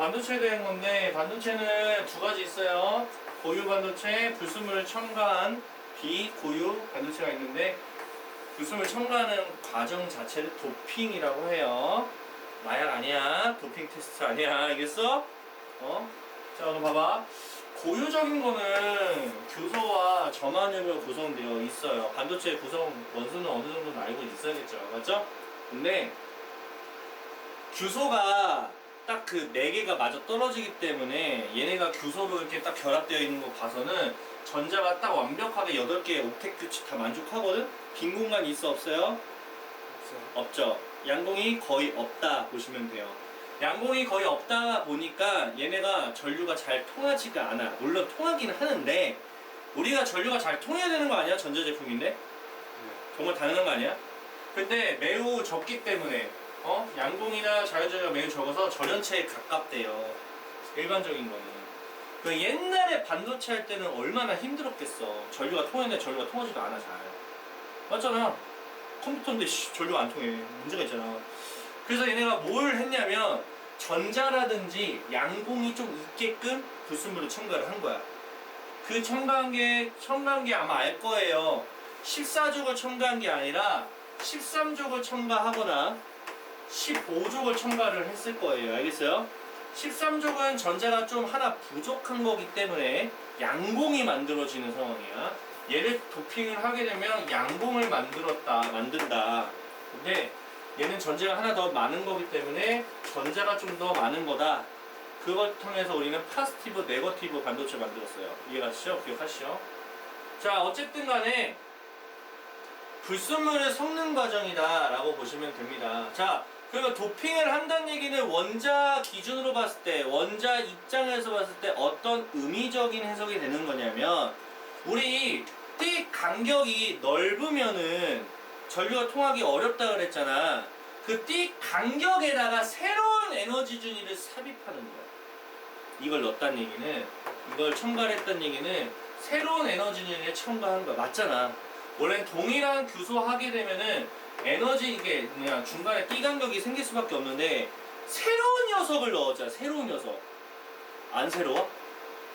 반도체에 대한 건데 반도체는 두 가지 있어요. 고유 반도체, 불순물을 첨가한 비고유 반도체가 있는데 불순물 첨가하는 과정 자체를 도핑이라고 해요. 마약 아니야. 도핑 테스트 아니야. 알겠어? 어? 자, 그럼 봐봐. 고유적인 거는 교소와 전환율로 구성되어 있어요. 반도체 구성 원수는 어느 정도는 알고 있어야겠죠. 맞죠? 근데 규소가 딱 그 네 개가 마저 떨어지기 때문에 얘네가 규소로 이렇게 딱 결합되어 있는 거 봐서는 전자가 딱 완벽하게 8개의 옥텟 규칙 다 만족하거든? 빈 공간이 있어 없어요? 없죠. 양공이 거의 없다 보시면 돼요. 양공이 거의 없다 보니까 얘네가 전류가 잘 통하지가 않아. 물론 통하기는 하는데 우리가 전류가 잘 통해야 되는 거 아니야? 전자제품인데? 정말 당연한 거 아니야? 근데 매우 적기 때문에 어? 양공이나 자연전류가 매우 적어서 절연체에 가깝대요. 일반적인 거는. 그 옛날에 반도체 할 때는 얼마나 힘들었겠어. 전류가 통했는데 전류가 통하지도 않아 잘. 맞잖아. 컴퓨터인데 씨, 전류가 안 통해. 문제가 있잖아. 그래서 얘네가 뭘 했냐면 전자라든지 양공이 좀 있게끔 불순물을 첨가를 한 거야. 그 첨가한 게 첨가한 게 아마 알 거예요. 14족을 첨가한 게 아니라 13족을 첨가하거나 15족을 첨가를 했을 거예요. 알겠어요? 13족은 전자가 좀 하나 부족한 거기 때문에 양공이 만들어지는 상황이야. 얘를 도핑을 하게 되면 양공을 만들었다, 만든다. 근데 얘는 전자가 하나 더 많은 거기 때문에 전자가 좀 더 많은 거다. 그걸 통해서 우리는 파스티브, 네거티브 반도체 만들었어요. 이해가시죠? 기억하시죠? 자, 어쨌든 간에 불순물을 섞는 과정이다라고 보시면 됩니다. 자, 그러면 도핑을 한다는 얘기는 원자 기준으로 봤을 때, 원자 입장에서 봤을 때 어떤 의미적인 해석이 되는 거냐면, 우리 띠 간격이 넓으면은 전류가 통하기 어렵다 그랬잖아. 그 띠 간격에다가 새로운 에너지 준위를 삽입하는 거야. 이걸 넣었다는 얘기는, 이걸 첨가를 했다는 얘기는 새로운 에너지 준위를 첨가하는 거야. 맞잖아. 원래 동일한 규소 하게 되면은 에너지 이게 뭐냐 중간에 띠 간격이 생길 수밖에 없는데 새로운 녀석을 넣었잖아 새로운 녀석 안 새로워?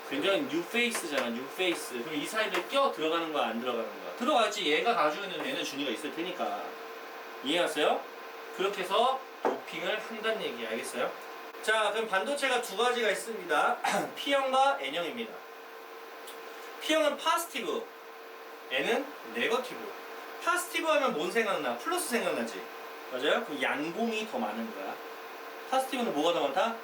굉장히 뉴 페이스잖아 뉴 페이스 그럼 이 사이에 껴 들어가는 거야 안 들어가는 거야 들어갔지 얘가 가지고 있는 얘는 준위가 있을 테니까 이해하세요? 그렇게 해서 도핑을 한다는 얘기 알겠어요? 자 그럼 반도체가 두 가지가 있습니다 P형과 N형입니다 P형은 파스티브 N은 네거티브. 파스티브 하면 뭔 생각나? 플러스 생각나지? 맞아요? 그 양공이 더 많은 거야. 파스티브는 뭐가 더 많다?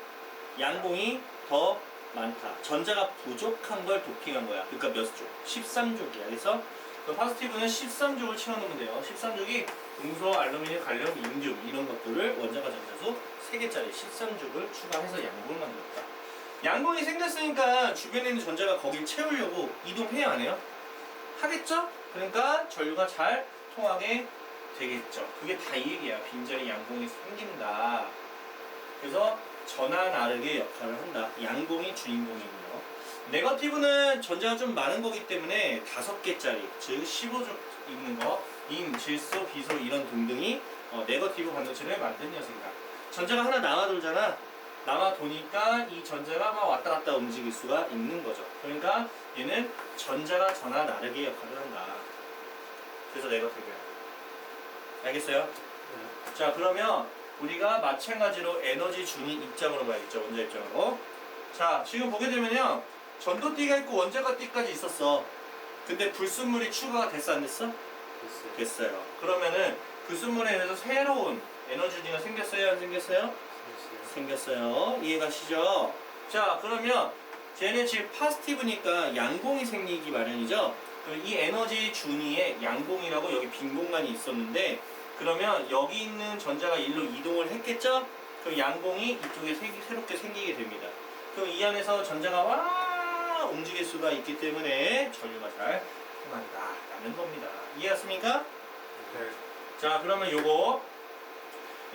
양공이 더 많다. 전자가 부족한 걸 도핑한 거야. 그러니까 몇 조? 13족이야. 그래서 그 파스티브는 13족을 채워놓으면 돼요. 13족이 음소, 알루미늄, 갈륨, 인듐 이런 것들을 원자가 전자수 3개짜리 13족을 추가해서 양공을 만들었다. 양공이 생겼으니까 주변에 있는 전자가 거길 채우려고 이동해야 안 해요? 하겠죠? 그러니까 전류가 잘 통하게 되겠죠. 그게 다 이 얘기야. 빈자리 양공이 생긴다. 그래서 전화 나르게 역할을 한다. 양공이 주인공이고요. 네거티브는 전자가 좀 많은 거기 때문에 다섯 개짜리, 즉 15족 있는 거, 인, 질소, 비소 이런 등등이 어, 네거티브 반도체를 만든 녀석이다. 전자가 하나 남아 돌잖아. 남아 도니까 이 전자가 막 왔다 갔다 움직일 수가 있는 거죠. 그러니까 얘는 전자가 전화 나르게 역할을 한다. 그래서 네거티브야. 알겠어요? 자 그러면 우리가 마찬가지로 에너지 준위 입장으로 봐야겠죠. 원자 입장으로. 자 지금 보게 되면요. 전도띠가 있고 원자가 띠까지 있었어. 근데 불순물이 추가가 됐어 안 됐어? 됐어요. 됐어요. 그러면은 불순물에 의해서 새로운 에너지 준위가 생겼어요 안 생겼어요? 됐어요. 생겼어요. 이해가시죠? 자, 그러면 쟤는 지금 파스티브니까 양공이 생기기 마련이죠? 그 이 에너지 준위에 양공이라고 여기 빈 공간이 있었는데 그러면 여기 있는 전자가 일로 이동을 했겠죠? 그럼 양공이 이쪽에 새, 새롭게 생기게 됩니다. 그럼 이 안에서 전자가 와 움직일 수가 있기 때문에 전류가 잘 통한다라는 겁니다. 이해했습니까? 네. 자 그러면 요거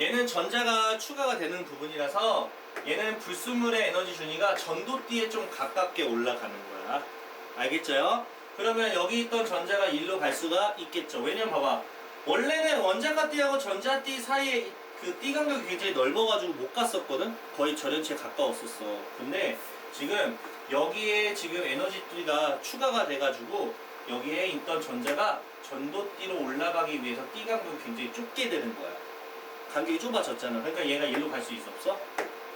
얘는 전자가 추가가 되는 부분이라서 얘는 불순물의 에너지 준위가 전도띠에 좀 가깝게 올라가는 거야 알겠죠? 그러면 여기 있던 전자가 일로 갈 수가 있겠죠 왜냐면 봐봐 원래는 원자가 띠하고 전자 띠 사이에 그 띠 간격이 굉장히 넓어가지고 못 갔었거든. 거의 절연치에 가까웠었어. 근데 지금 여기에 지금 에너지 띠가 추가가 돼가지고 여기에 있던 전자가 전도띠로 올라가기 위해서 띠 간격이 굉장히 좁게 되는 거야. 간격이 좁아졌잖아. 그러니까 얘가 얘로 갈 수 있어 없어?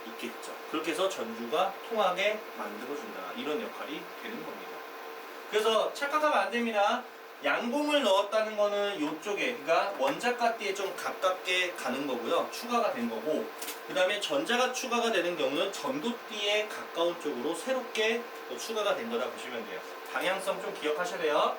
있겠죠. 그렇게 해서 전주가 통하게 만들어준다. 이런 역할이 되는 겁니다. 그래서 착각하면 안 됩니다. 양봉을 넣었다는 거는 이쪽에, 그러니까 원자가 띠에 좀 가깝게 가는 거고요. 추가가 된 거고, 그 다음에 전자가 추가가 되는 경우는 전도띠에 가까운 쪽으로 새롭게 또 추가가 된 거다 보시면 돼요. 방향성 좀 기억하셔야 돼요.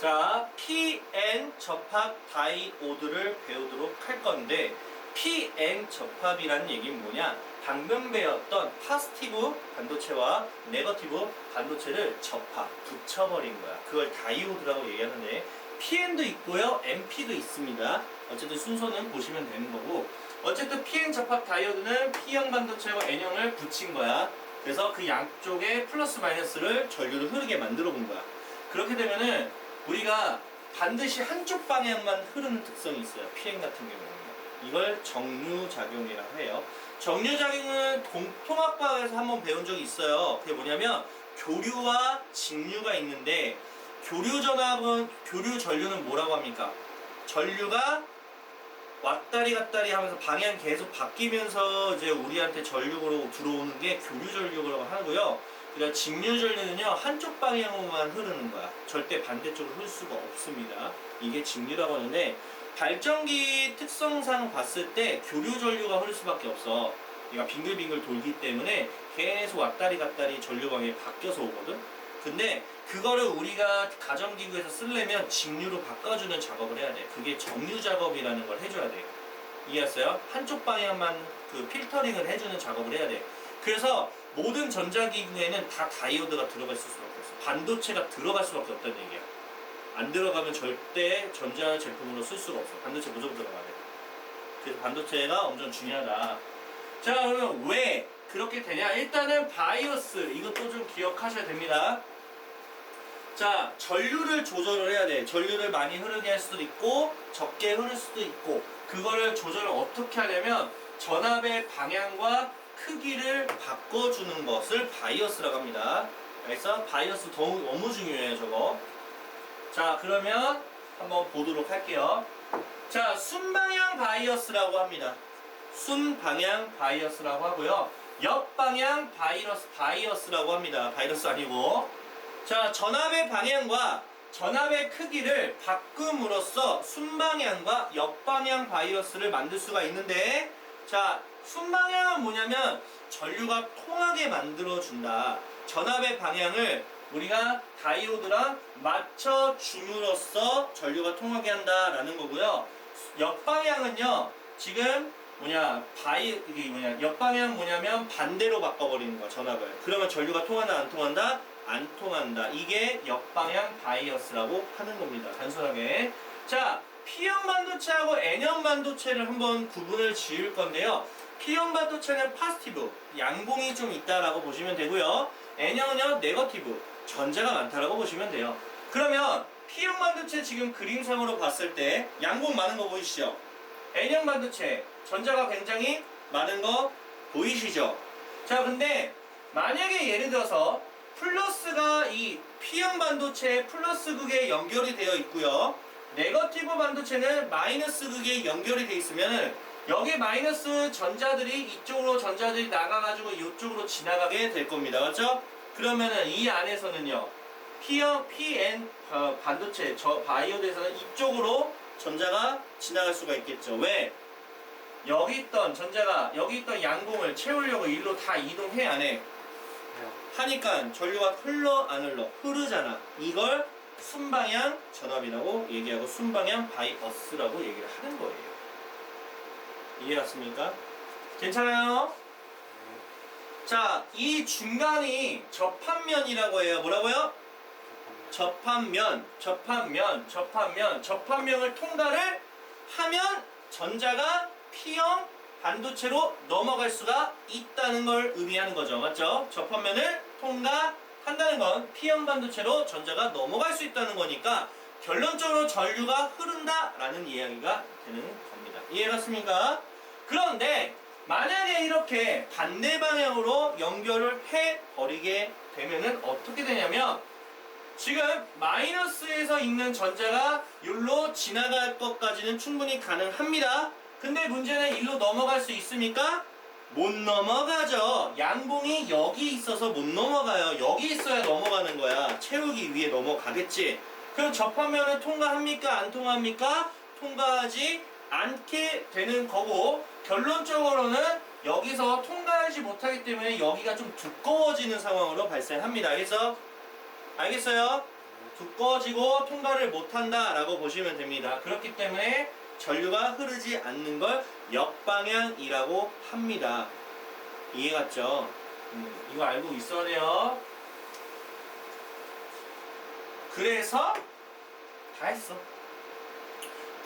자, PN 접합 다이오드를 배우도록 할 건데, PN 접합이라는 얘기는 뭐냐? 방금 배웠던 파스티브 반도체와 네거티브 반도체를 접합, 붙여버린 거야. 그걸 다이오드라고 얘기하는데, PN도 있고요, NP도 있습니다. 어쨌든 순서는 보시면 되는 거고, 어쨌든 PN 접합 다이오드는 P형 반도체와 N형을 붙인 거야. 그래서 그 양쪽에 플러스 마이너스를 전류를 흐르게 만들어 본 거야. 그렇게 되면은 우리가 반드시 한쪽 방향만 흐르는 특성이 있어요. PN 같은 경우는. 이걸 정류작용이라고 해요. 정류작용은 동- 통합과학에서 한번 배운 적이 있어요. 그게 뭐냐면 교류와 직류가 있는데 교류 전압은 교류 전류는 뭐라고 합니까? 전류가 왔다리 갔다리 하면서 방향 계속 바뀌면서 이제 우리한테 전류로 들어오는 게 교류 전류라고 하고요. 그다음 직류 전류는요 한쪽 방향으로만 흐르는 거야. 절대 반대쪽으로 흐를 수가 없습니다. 이게 직류라고 하는데 발전기 특성상 봤을 때 교류 전류가 흐를 수밖에 없어. 얘가 빙글빙글 돌기 때문에 계속 왔다리 갔다리 전류 방향이 바뀌어서 오거든. 근데 그거를 우리가 가정기구에서 쓰려면 직류로 바꿔주는 작업을 해야 돼. 그게 정류 작업이라는 걸 해줘야 돼. 이해했어요? 한쪽 방향만 그 필터링을 해주는 작업을 해야 돼. 그래서 모든 전자기구에는 다 다이오드가 들어갈 수밖에 없어. 반도체가 들어갈 수밖에 없다는 얘기야. 안 들어가면 절대 전자 제품으로 쓸 수가 없어. 반도체 무조건 들어가야 돼. 그래서 반도체가 엄청 중요하다. 자, 그러면 왜 그렇게 되냐? 일단은 바이오스 이것도 좀 기억하셔야 됩니다. 자, 전류를 조절을 해야 돼. 전류를 많이 흐르게 할 수도 있고 적게 흐를 수도 있고 그거를 조절을 어떻게 하냐면 전압의 방향과 크기를 바꿔주는 것을 바이오스라고 합니다. 그래서 바이오스 너무, 너무 중요해요, 저거. 자, 그러면 한번 보도록 할게요. 자, 순방향 바이어스라고 합니다. 순방향 바이어스라고 하고요. 역방향 바이러스 바이어스라고 합니다. 바이러스 아니고. 자, 전압의 방향과 전압의 크기를 바꿈으로써 순방향과 역방향 바이러스를 만들 수가 있는데 자, 순방향은 뭐냐면 전류가 통하게 만들어 준다. 전압의 방향을 우리가 다이오드랑 맞춰 줌으로써 전류가 통하게 한다라는 거고요. 역방향은요. 지금 뭐냐 바이 이게 뭐냐 역방향 뭐냐면 반대로 바꿔버리는 거 전압을. 그러면 전류가 통한다 안 통한다? 안 통한다. 이게 역방향 바이어스라고 하는 겁니다. 단순하게. 자, P형 반도체하고 N형 반도체를 한번 구분을 지을 건데요. P형 반도체는 파스티브, 양봉이 좀 있다라고 보시면 되고요. N형은요, 네거티브, 전자가 많다라고 보시면 돼요. 그러면 P형 반도체 지금 그림상으로 봤을 때 양봉 많은 거 보이시죠? N형 반도체, 전자가 굉장히 많은 거 보이시죠? 자, 근데 만약에 예를 들어서 플러스가 이 P형 반도체 플러스 극에 연결이 되어 있고요. 네거티브 반도체는 마이너스 극에 연결이 되어 있으면 여기 마이너스 전자들이 이쪽으로 전자들이 나가가지고 이쪽으로 지나가게 될 겁니다. 맞죠? 그러면은 이 안에서는요. P형, PN 어, 반도체, 저 바이오드에서는 이쪽으로 전자가 지나갈 수가 있겠죠. 왜? 여기 있던 전자가 여기 있던 양봉을 채우려고 일로 다 이동해 안 해? 하니까 전류가 흘러 안 흘러 흐르잖아. 이걸 순방향 전압이라고 얘기하고 순방향 바이어스라고 얘기를 하는 거예요. 이해갔습니까? 괜찮아요? 자, 이 중간이 접합면이라고 해요. 뭐라고요? 접합면, 접합면, 접합면, 접합면을 통과를 하면 전자가 P형 반도체로 넘어갈 수가 있다는 걸 의미하는 거죠. 맞죠? 접합면을 통과한다는 건 P형 반도체로 전자가 넘어갈 수 있다는 거니까 결론적으로 전류가 흐른다라는 이야기가 되는 겁니다. 이해갔습니까? 그런데 만약에 이렇게 반대 방향으로 연결을 해 버리게 되면은 어떻게 되냐면 지금 마이너스에서 있는 전자가 일로 지나갈 것까지는 충분히 가능합니다. 근데 문제는 일로 넘어갈 수 있습니까? 못 넘어가죠. 양봉이 여기 있어서 못 넘어가요. 여기 있어야 넘어가는 거야. 채우기 위해 넘어가겠지. 그럼 접하면은 통과합니까? 안 통합니까? 통과하지 않게 되는 거고 결론적으로는 여기서 통과하지 못하기 때문에 여기가 좀 두꺼워지는 상황으로 발생합니다. 그래서 알겠어요? 두꺼워지고 통과를 못한다 라고 보시면 됩니다. 그렇기 때문에 전류가 흐르지 않는 걸 역방향이라고 합니다. 이해갔죠? 음, 이거 알고 있어야 돼요. 그래서 다 했어.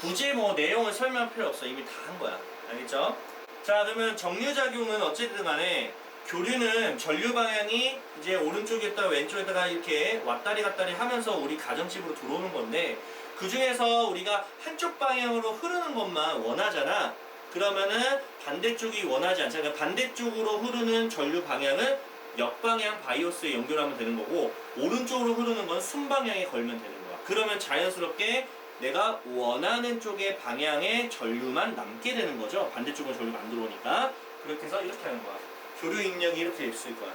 굳이 뭐 내용을 설명할 필요 없어. 이미 다 한 거야. 알겠죠? 자, 그러면 정류작용은 어쨌든 간에 교류는 전류 방향이 이제 오른쪽에다가 왼쪽에다가 이렇게 왔다리 갔다리 하면서 우리 가정집으로 들어오는 건데 그 중에서 우리가 한쪽 방향으로 흐르는 것만 원하잖아. 그러면은 반대쪽이 원하지 않잖아. 그러니까 반대쪽으로 흐르는 전류 방향은 역방향 바이오스에 연결하면 되는 거고 오른쪽으로 흐르는 건 순방향에 걸면 되는 거야. 그러면 자연스럽게 내가 원하는 쪽의 방향의 전류만 남게 되는 거죠. 반대쪽은 전류가 안 들어오니까. 그렇게 해서 이렇게 하는 거야. 교류 입력이 이렇게 있을 거야.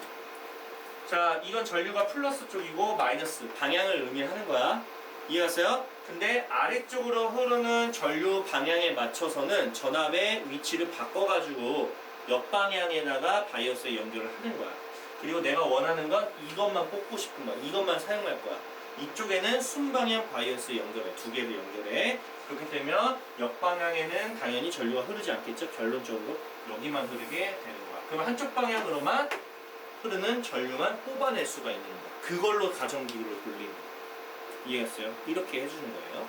자, 이건 전류가 플러스 쪽이고 마이너스 방향을 의미하는 거야. 이해하세요? 근데 아래쪽으로 흐르는 전류 방향에 맞춰서는 전압의 위치를 바꿔가지고 옆방향에다가 바이오스에 연결을 하는 거야. 그리고 내가 원하는 건 이것만 뽑고 싶은 거야. 이것만 사용할 거야. 이쪽에는 순방향 바이오스에 연결해. 두 개를 연결해. 그렇게 되면 역방향에는 당연히 전류가 흐르지 않겠죠. 결론적으로 여기만 흐르게 되는 거야. 그럼 한쪽 방향으로만 흐르는 전류만 뽑아낼 수가 있는 거야. 그걸로 가정기구를 돌리는 거야. 이해했어요? 이렇게 해주는 거예요.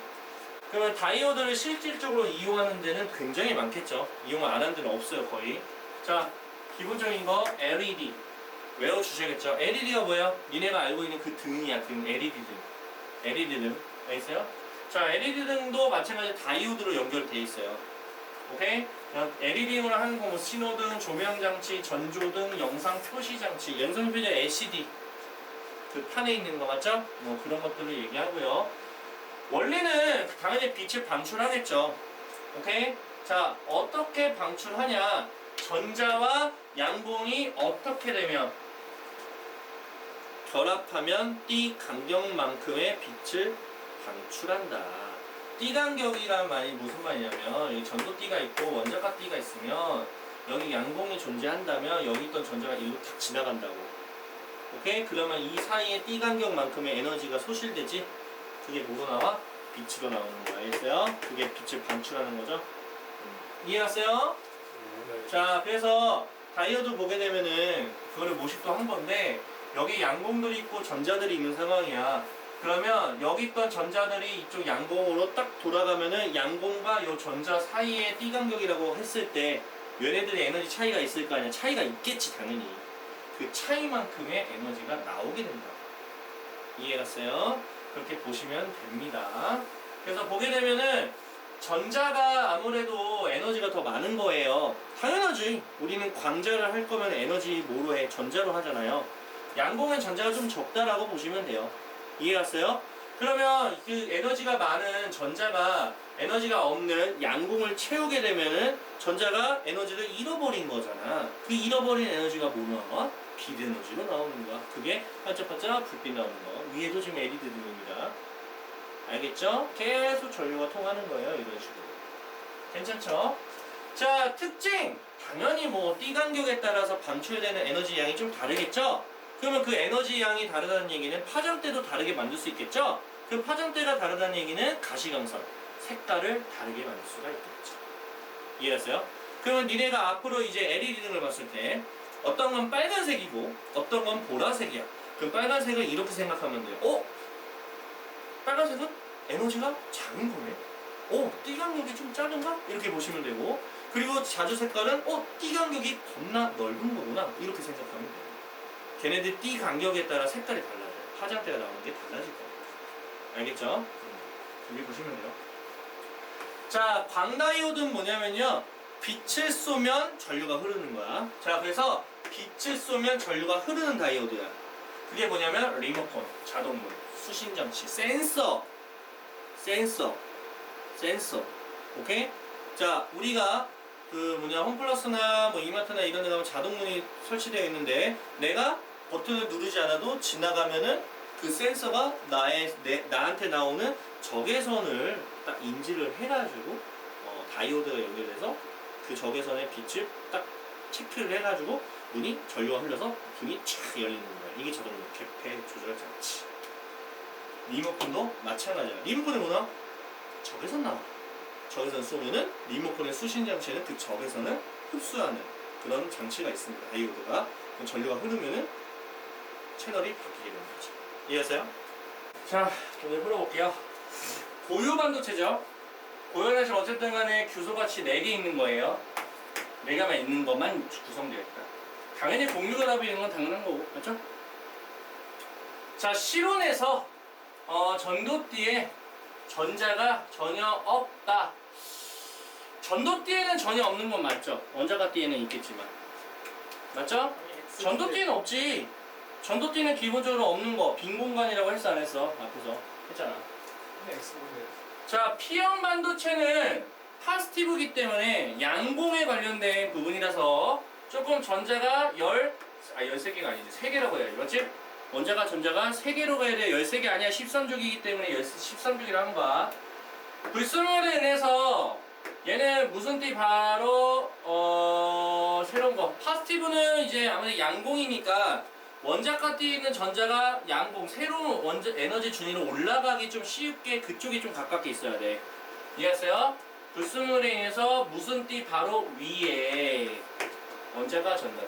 그러면 다이오드를 실질적으로 이용하는 데는 굉장히 많겠죠. 이용 안 하는 데는 없어요, 거의. 자, 기본적인 거 LED 외워주셔야겠죠. LED가 뭐예요? 니네가 알고 있는 그 등이야, 등. LED 등. LED 등. 알겠어요? 자, LED 등도 마찬가지로 다이오드로 연결돼 있어요. 오케이? LED로 하는 거뭐 신호등, 조명장치, 전조등, 영상 표시 장치, 영상 표시 LCD 그 판에 있는 거 맞죠? 뭐 그런 것들을 얘기하고요. 원리는 당연히 빛을 방출하겠죠. 오케이? 자, 어떻게 방출하냐? 전자와 양봉이 어떻게 되면 결합하면 띠 간격만큼의 빛을 방출한다. 띠 간격이란 말이 무슨 말이냐면 여기 전도 띠가 있고 원자가 띠가 있으면 여기 양봉이 존재한다면 여기 있던 전자가 일로 탁 지나간다고. 오케이? 그러면 이 사이에 띠 간격만큼의 에너지가 소실되지? 그게 뭐로 나와? 빛으로 나오는 거야. 알겠어요? 그게 빛을 방출하는 거죠? 음. 이해갔어요? 자, 그래서 다이오드 보게 되면은 그거를 모식도 한 건데 여기 양봉들이 있고 전자들이 있는 상황이야. 그러면 여기 있던 전자들이 이쪽 양봉으로 딱 돌아가면은 양봉과 요 전자 사이의 띠 간격이라고 했을 때 얘네들의 에너지 차이가 있을 거 아니야. 차이가 있겠지 당연히. 그 차이만큼의 에너지가 나오게 된다. 이해갔어요? 그렇게 보시면 됩니다. 그래서 보게 되면은 전자가 아무래도 에너지가 더 많은 거예요. 당연하지. 우리는 광자를 할 거면 에너지 뭐로 해? 전자로 하잖아요. 양봉은 전자가 좀 적다라고 보시면 돼요. 이해갔어요? 그러면 그 에너지가 많은 전자가 에너지가 없는 양봉을 채우게 되면은 전자가 에너지를 잃어버린 거잖아. 그 잃어버린 에너지가 뭐 나와? 빛 에너지로 나오는 거야. 그게 반짝반짝 불빛 나오는 거. 위에도 지금 LED 등입니다. 알겠죠? 계속 전류가 통하는 거예요. 이런 식으로. 괜찮죠? 자, 특징! 당연히 뭐, 띠 간격에 따라서 방출되는 에너지 양이 좀 다르겠죠? 그러면 그 에너지 양이 다르다는 얘기는 파장대도 다르게 만들 수 있겠죠? 그 파장대가 다르다는 얘기는 가시광선, 색깔을 다르게 만들 수가 있겠죠. 이해했어요? 그러면 니네가 앞으로 이제 LED 등을 봤을 때 어떤 건 빨간색이고 어떤 건 보라색이야. 그 빨간색을 이렇게 생각하면 돼요. 어? 빨간색은 에너지가 작은 거네. 어, 띠 간격이 좀 작은가? 이렇게 보시면 되고 그리고 자주 색깔은 어, 띠 간격이 겁나 넓은 거구나. 이렇게 생각하면 돼요. 걔네들 띠 간격에 따라 색깔이 달라져요. 화장대가 나오는 게 달라질 거예요. 알겠죠? 음, 여기 보시면 돼요. 자, 광다이오드는 뭐냐면요. 빛을 쏘면 전류가 흐르는 거야. 자, 그래서 빛을 쏘면 전류가 흐르는 다이오드야. 그게 뭐냐면 리모컨, 자동문, 수신장치, 센서, 센서, 센서. 오케이? 자, 우리가 그 뭐냐 홈플러스나 뭐 이마트나 이런 데 가면 자동문이 설치되어 있는데 내가 버튼을 누르지 않아도 지나가면은 그 센서가 나의 내, 나한테 나오는 적외선을 딱 인지를 해가지고 어, 다이오드가 연결돼서 그 적외선의 빛을 딱 체크를 해가지고 문이 전류가 흘러서 문이 촥 열리는 거야. 이게 자동문 개폐 조절 장치. 리모컨도 마찬가지야. 리모컨이 뭐나? 적외선 나와. 적외선 쏘면은 리모컨의 수신 장치에는 그 적외선을 흡수하는 그런 장치가 있습니다. 다이오드가 전류가 흐르면은 채널이 바뀌게 되는 거죠. 이해하세요? 자, 오늘 풀어볼게요. 고유 반도체죠. 고유는 사실 어쨌든 간에 규소가치 4개 있는 거예요. 4개만 있는 것만 구성되어 있다. 당연히 공유가 답이 있는 건 당연한 거고, 맞죠? 자, 실온에서 어, 전도띠에 전자가 전혀 없다. 전도띠에는 전혀 없는 건 맞죠? 원자가 띠에는 있겠지만. 맞죠? 전도띠에는 없지. 전도띠는 기본적으로 없는 거. 빈 공간이라고 했어, 안 했어? 앞에서. 했잖아. 자, P형 반도체는 파스티브기 때문에 양봉에 관련된 부분이라서 조금 전자가 열, 아, 13개가 아니지. 3개라고 해야지. 맞지? 원자가 전자가 3개로 가야 돼. 13개 아니야. 13족이기 때문에 13족이라 한 거야. 불순물에 인해서 얘는 무슨 띠 바로 어 새로운 거 파스티브는 이제 아무래도 양봉이니까 원자가 띠는 전자가 양봉 새로운 원자 에너지 준위로 올라가기 좀 쉽게 그쪽이 좀 가깝게 있어야 돼 이해했어요? 불순물에 인해서 무슨 띠 바로 위에 원자가 전자띠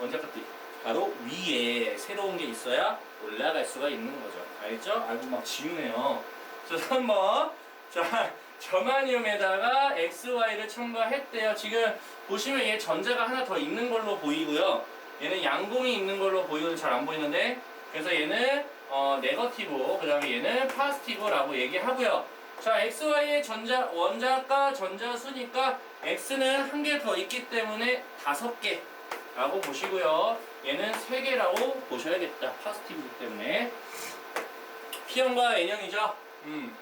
원자가 띠 바로 위에 새로운 게 있어야 올라갈 수가 있는 거죠 알겠죠? 아이고 막 지우네요 자, 3번. 자, 저마늄에다가 XY를 첨가했대요. 지금 보시면 얘 전자가 하나 더 있는 걸로 보이고요. 얘는 양봉이 있는 걸로 보이고 잘 안 보이는데 그래서 얘는 어, 네거티브, 그 다음에 얘는 파스티브라고 얘기하고요. 자, XY의 전자, 원자가 전자수니까 X는 한 개 더 있기 때문에 다섯 개라고 보시고요. 얘는 세 개라고 보셔야겠다. 파스티브이기 때문에. P형과 N형이죠. 음.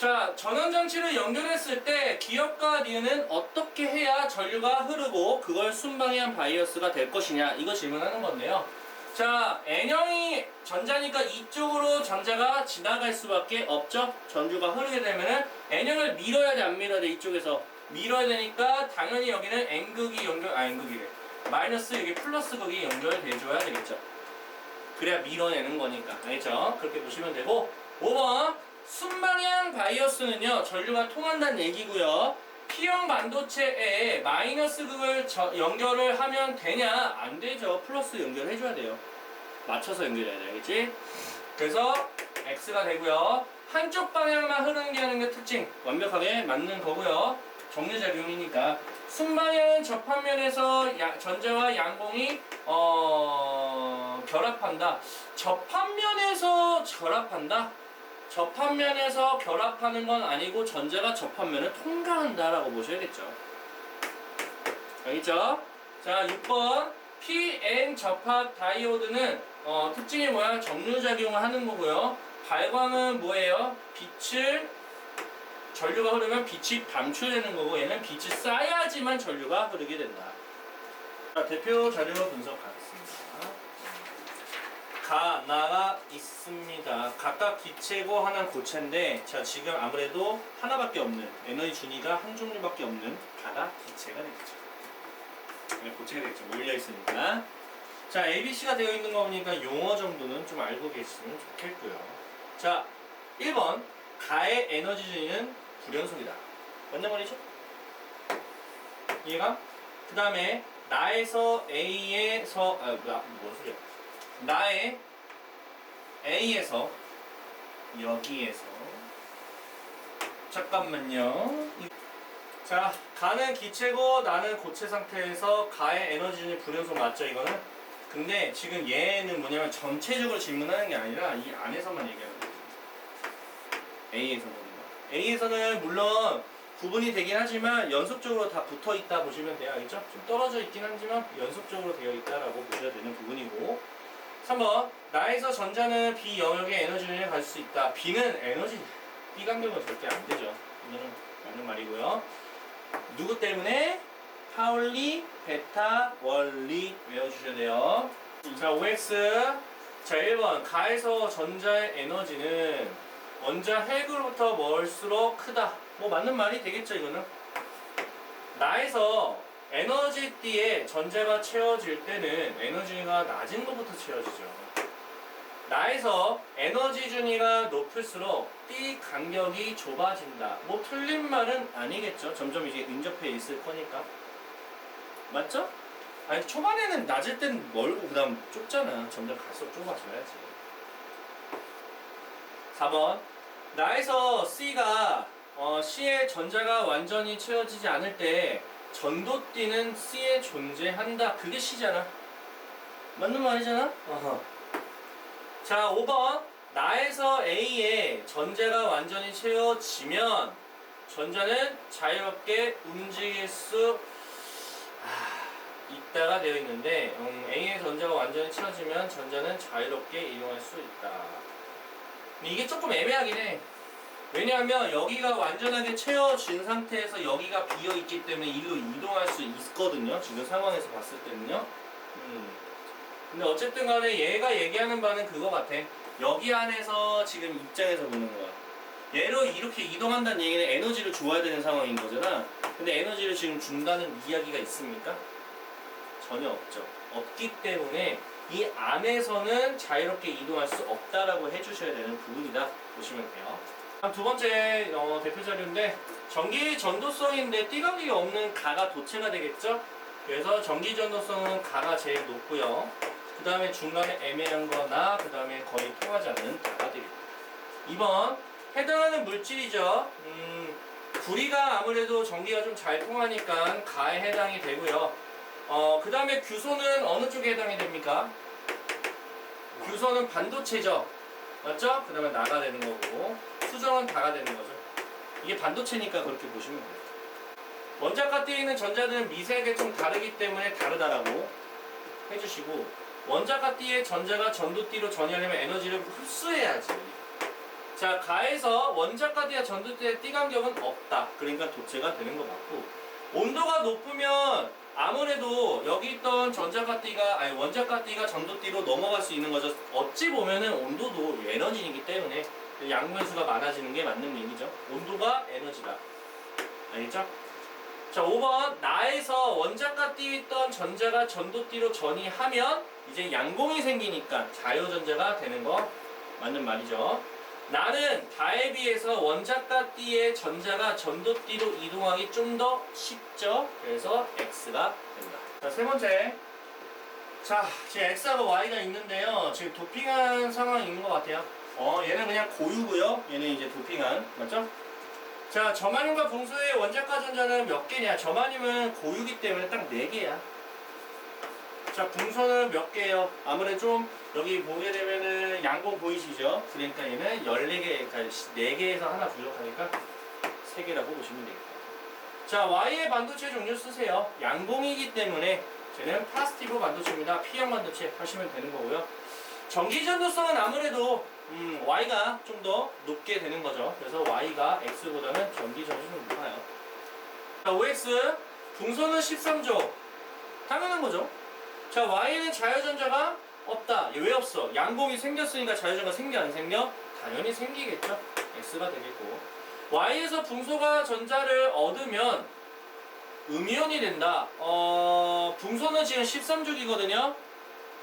자, 전원 장치를 연결했을 때 기업과 니은은 어떻게 해야 전류가 흐르고 그걸 순방향 바이어스가 될 것이냐 이거 질문하는 건데요. 자, N형이 전자니까 이쪽으로 전자가 지나갈 수밖에 없죠. 전류가 흐르게 되면은 N형을 밀어야 돼, 안 밀어야 돼, 이쪽에서. 밀어야 되니까 당연히 여기는 N극이 연결, 아, N극이래. 마이너스 여기 플러스 극이 연결돼줘야 되겠죠. 그래야 밀어내는 거니까. 알겠죠? 그렇게 보시면 되고. 5번. 순방향 바이어스는요, 전류가 통한다는 얘기고요. P형 반도체에 마이너스 극을 저- 연결을 하면 되냐? 안 되죠. 플러스 연결해 줘야 돼요. 맞춰서 연결해야 돼. 알겠지? 그래서 X가 되고요. 한쪽 방향만 흐르는 게 하는 게 특징. 완벽하게 맞는 거고요. 정류작용이니까. 순방향은 접합면에서 야- 전자와 양봉이 어, 결합한다. 접합면에서 결합한다. 접합면에서 결합하는 건 아니고 전자가 접합면을 통과한다라고 보셔야겠죠. 알겠죠? 자, 6번 PN 접합 다이오드는 어, 특징이 뭐야? 정류작용을 하는 거고요. 발광은 뭐예요? 빛을 전류가 흐르면 빛이 방출되는 거고 얘는 빛이 쌓여야지만 전류가 흐르게 된다. 자, 대표 자료 분석하겠습니다. 가, 나가 있습니다. 각각 기체고 하나는 고체인데, 자, 지금 아무래도 하나밖에 없는, 에너지 준위가 한 종류밖에 없는 가가 기체가 되겠죠. 네, 고체가 되겠죠. 몰려 있으니까. 자, ABC가 되어 있는 거 보니까 용어 정도는 좀 알고 계시면 좋겠고요. 자, 1번. 가의 에너지 준위는 불연속이다. 맞는 말이죠? 이해가? 그 다음에, 나에서 A에서, 아, 뭐야, 뭔 소리야. 나의 A에서 여기에서 잠깐만요. 자, 가는 기체고 나는 고체 상태에서 가의 에너지는 불연속 맞죠 이거는? 근데 지금 얘는 뭐냐면 전체적으로 질문하는 게 아니라 이 안에서만 얘기하는 거예요. A에서는 A에서는 물론 구분이 되긴 하지만 연속적으로 다 붙어 있다 보시면 돼요. 알겠죠? 좀 떨어져 있긴 하지만 연속적으로 되어 있다라고 보셔야 되는 부분이고 3번 나에서 전자는 B 영역의 에너지를 가질 수 있다. B는 에너지 B 간격은 절대 안 되죠. 이거는 맞는 말이고요. 누구 때문에? 파울리 베타 원리 외워주셔야 돼요. 자, OX. 자, 1번. 가에서 전자의 에너지는 원자 핵으로부터 멀수록 크다. 뭐 맞는 말이 되겠죠, 이거는? 나에서 에너지 띠에 전자가 채워질 때는 에너지가 낮은 것부터 채워지죠. 나에서 에너지 준위가 높을수록 띠 간격이 좁아진다. 뭐 틀린 말은 아니겠죠. 점점 이제 인접해 있을 거니까. 맞죠? 아니 초반에는 낮을 땐 멀고 그다음 좁잖아. 점점 갈수록 좁아져야지. 4번 나에서 C가 어, C의 전자가 완전히 채워지지 않을 때 전도띠는 C에 존재한다. 그게 C잖아. 맞는 말이잖아? 어허. 자, 5번. 나에서 A에 전자가 완전히 채워지면 전자는 자유롭게 움직일 수 아, 있다가 되어 있는데 음, A의 전자가 완전히 채워지면 전자는 자유롭게 이동할 수 있다. 이게 조금 애매하긴 해. 왜냐하면 여기가 완전하게 채워진 상태에서 여기가 비어 있기 때문에 이리로 이동할 수 있거든요. 지금 상황에서 봤을 때는요. 음. 근데 어쨌든 간에 얘가 얘기하는 바는 그거 같아. 여기 안에서 지금 입장에서 보는 거야. 얘로 이렇게 이동한다는 얘기는 에너지를 줘야 되는 상황인 거잖아. 근데 에너지를 지금 준다는 이야기가 있습니까? 전혀 없죠. 없기 때문에 이 안에서는 자유롭게 이동할 수 없다라고 해주셔야 되는 부분이다 보시면 돼요. 두 번째 어, 대표 자료인데 전기 전도성인데 띠가기가 없는 가가 도체가 되겠죠? 그래서 전기 전도성은 가가 제일 높고요. 그 다음에 중간에 애매한 거나 그 다음에 거의 통하지 않는 다가 되겠고 2번 해당하는 물질이죠. 음, 구리가 아무래도 전기가 좀 잘 통하니까 가에 해당이 되고요. 어, 그 다음에 규소는 어느 쪽에 해당이 됩니까? 규소는 반도체죠. 맞죠? 그 다음에 나가 되는 거고 수정은 다가 되는 거죠. 이게 반도체니까 그렇게 보시면 돼요. 띠에 있는 전자들은 미세하게 좀 다르기 때문에 다르다라고 해주시고 원자과 띠의 전자가 전도띠로 전이하려면 에너지를 흡수해야지. 자, 가에서 원자과 띠와 전도띠의 띠 간격은 없다. 그러니까 도체가 되는 것 같고 온도가 높으면 아무래도 여기 있던 전자과 띠가 아니 원자과 띠가 전도띠로 넘어갈 수 있는 거죠. 어찌 보면은 온도도 에너지이기 때문에 양변수가 많아지는 게 맞는 얘기죠. 온도가 에너지다. 알겠죠? 자, 5번. 나에서 원자과 띠에 있던 전자가 전도띠로 전이하면 이제 양공이 생기니까 자유전자가 되는 거 맞는 말이죠. 나는 다에 비해서 원자과 띠의 전자가 전도띠로 이동하기 좀 더 쉽죠. 그래서 X가 된다. 자, 세 번째. 자, 지금 X하고 Y가 있는데요. 지금 도핑한 있는 것 같아요. 어, 얘는 그냥 고유고요. 얘는 이제 도핑한. 맞죠? 자, 저마늄과 붕소의 원자과 전자는 몇 개냐? 저마늄은 고유기 때문에 딱 4개야. 자, 붕소는 몇 개예요? 아무래도 좀 여기 보게 되면은 양봉 보이시죠? 그러니까 얘는 14개, 그러니까 4개에서 하나 부족하니까 3개라고 보시면 되겠다. 자, Y의 반도체 종류 쓰세요. 양봉이기 때문에 쟤는 플라스티브 반도체입니다. P형 반도체 하시면 되는 거고요. 전기 전도성은 아무래도 음, Y가 좀 더 높게 되는 거죠. 그래서 Y가 X보다는 전기 전도성이 높아요. 자, OX 붕소는 13조. 당연한 거죠. 자, Y는 자유전자가 없다. 얘왜 없어? 양봉이 생겼으니까 자유전자 생겨 안 생겨? 당연히 생기겠죠. X가 되겠고. Y에서 붕소가 전자를 얻으면 음이온이 된다. 어, 붕소는 지금 13족이거든요.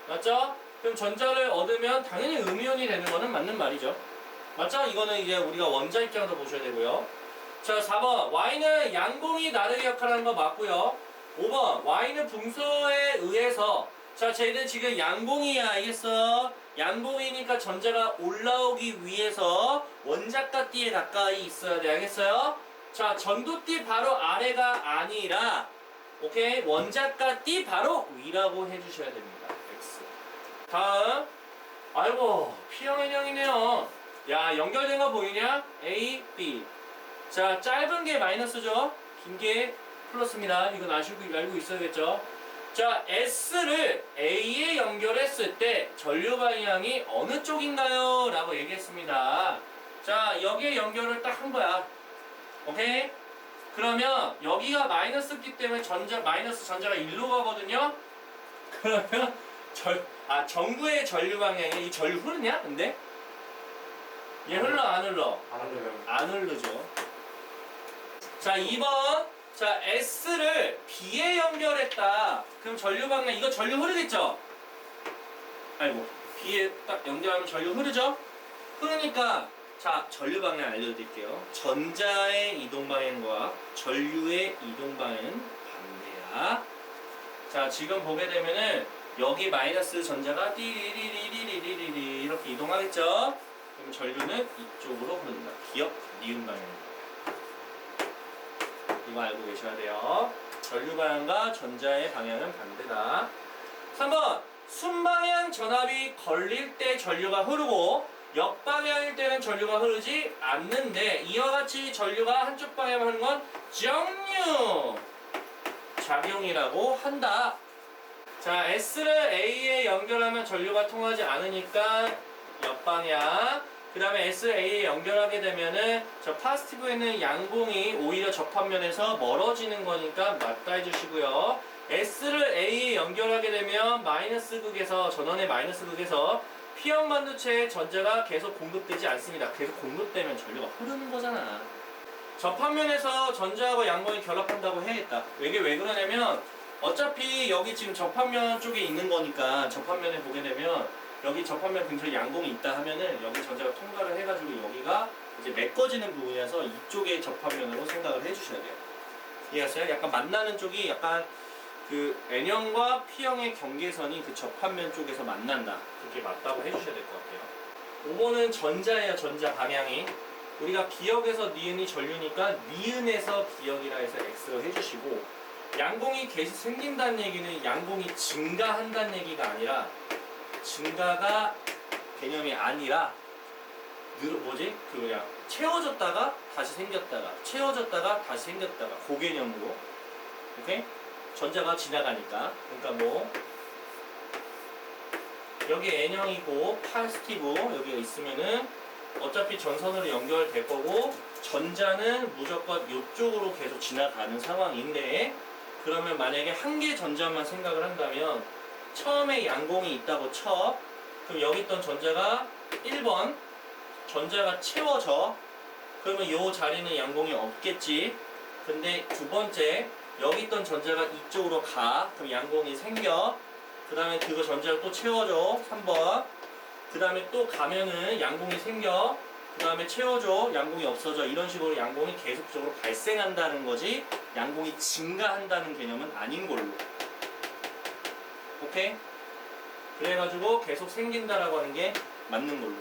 맞죠? 그럼 전자를 얻으면 당연히 음이온이 되는 거는 맞는 말이죠. 맞죠? 이거는 이제 우리가 원자 입장에서 보셔야 되고요. 자, 4번. Y는 양봉이 나르기 역할하는 거 맞고요. 5번. Y는 붕소에 의해서 자, 쟤는 지금 양봉이야. 알겠어? 양봉이니까 전자가 올라오기 위해서 원자가 띠에 가까이 있어야 돼. 알겠어요? 자, 전도띠 바로 아래가 아니라 오케이? 원자가 띠 바로 위라고 해주셔야 됩니다. 다음. 아이고, P형 인형이네요. 야 연결된 거 보이냐? A, B. 자 짧은 게 마이너스죠. 긴 게 플러스입니다. 이건 아시고 알고 있어야겠죠. 자 S를 A에 연결했을 때 전류 방향이 어느 쪽인가요? 라고 얘기했습니다. 자 여기에 연결을 딱 한 거야. 오케이? 그러면 여기가 마이너스기 때문에 전자 마이너스 전자가 일로 가거든요. 그러면 절, 아 전구의 전류 방향이 이 전류 흐르냐? 근데 얘 흘러 안 흘러? 안 하려면 안 흐르죠. 자 2번 자 S를 B에 연결했다. 그럼 전류 방향 이거 전류 흐르겠죠? 아이고 B에 딱 연결하면 전류 흐르죠? 흐르니까 자 전류 방향 알려드릴게요. 전자의 이동 방향과 전류의 이동 방향은 반대야. 자 지금 보게 되면은 여기 마이너스 전자가 띠리리리리리리리 이렇게 이동하겠죠? 그럼 전류는 이쪽으로 흐른다. 기억 니은 방향. 이거 알고 계셔야 돼요. 전류 방향과 전자의 방향은 반대다. 3번 순방향 전압이 걸릴 때 전류가 흐르고 역방향일 때는 전류가 흐르지 않는데 이와 같이 전류가 한쪽 방향만 흐르는 건 정류 작용이라고 한다. 자, S를 A에 연결하면 전류가 통하지 않으니까 역방향. 그 다음에 S를 A에 연결하게 되면은 저 파스티브에는 양봉이 오히려 접합면에서 멀어지는 거니까 맞다 해주시고요. S를 A에 연결하게 되면 마이너스 극에서 전원의 마이너스 극에서 P형 반도체에 전자가 계속 공급되지 않습니다. 계속 공급되면 전류가 흐르는 거잖아. 접합면에서 전자하고 양봉이 결합한다고 해야겠다. 이게 왜 그러냐면 어차피 여기 지금 접합면 쪽에 있는 거니까 접합면에 보게 되면 여기 접합면 근처에 양봉이 있다 하면은 여기 전자가 통과를 해가지고 여기가 이제 메꿔지는 부분이라서 이쪽에 접합면으로 생각을 해주셔야 돼요. 이해하세요? 약간 만나는 쪽이 약간 그 N형과 P형의 경계선이 그 접합면 쪽에서 만난다. 그렇게 맞다고 해주셔야 될 것 같아요. 5번은 전자예요, 전자 방향이. 우리가 기역에서 니은이 전류니까 니은에서 기역이라 해서 X로 해주시고 양봉이 계속 생긴다는 얘기는 양봉이 증가한다는 얘기가 아니라 증가가 개념이 아니라 늘 뭐지? 그 그냥 채워졌다가 다시 생겼다가 채워졌다가 다시 생겼다가 그 개념으로. 오케이? 전자가 지나가니까. 그러니까 뭐 여기 N형이고 파스티브 여기가 있으면은 어차피 전선으로 연결될 거고 전자는 무조건 이쪽으로 계속 지나가는 상황인데 그러면 만약에 한 개 전자만 생각을 한다면 처음에 양공이 있다고 쳐. 그럼 여기 있던 전자가 1번. 전자가 채워져. 그러면 이 자리는 양공이 없겠지. 근데 두 번째 여기 있던 전자가 이쪽으로 가. 그럼 양공이 생겨. 그 다음에 그거 전자를 또 채워줘. 3번. 그 다음에 또 가면은 양공이 생겨 그 다음에 채워줘 양공이 없어져 이런 식으로 양공이 계속적으로 발생한다는 거지 양공이 증가한다는 개념은 아닌 걸로 오케이? 그래가지고 계속 생긴다라고 하는 게 맞는 걸로